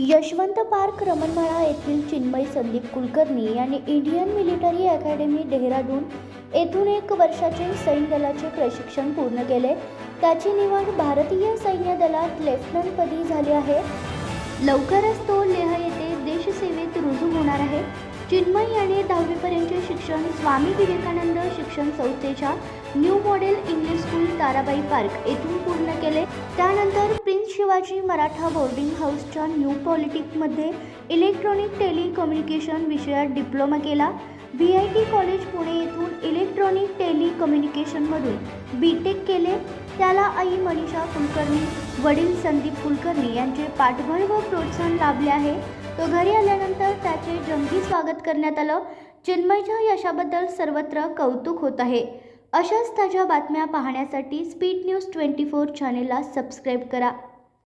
Yashwant park रमणमाळा येथील चिन्मय संदीप कुलकर्णी यांनी Indian military academy Dehradun येथून एक वर्षाचे सैन्य दलाचे प्रशिक्षण पूर्ण केले. त्याची निवड भारतीय सैन्य दलात लेफ्टनंटपदी झाली आहे. लवकरच तो लेह येथे देशसेवेत रुजू होणार आहे. चिन्मय याने दहावीपर्यंतचे शिक्षण स्वामी विवेकानंद शिक्षण संस्थेच्या new model English school Tarabai park येथून पूर्ण केले. त्यानंतर शिवाजी मराठा बोर्डिंग हाऊसच्या न्यू पॉलिटिकमध्ये इलेक्ट्रॉनिक टेलिकम्युनिकेशन विषयात डिप्लोमा केला. V I T college Pune येथून इलेक्ट्रॉनिक टेलिकम्युनिकेशनमधून बी टेक केले. त्याला आई मनीषा कुलकर्णी वडील संदीप कुलकर्णी यांचे पाठबळ व प्रोत्साहन लाभले आहे. तो घरी आल्यानंतर त्याचे जंगी स्वागत करण्यात आलं. चिन्मयच्या यशाबद्दल सर्वत्र कौतुक होत आहे. अशाच ताज्या बातम्या पाहण्यासाठी स्पीड न्यूज ट्वेंटी फोर चॅनेलला सबस्क्राईब करा.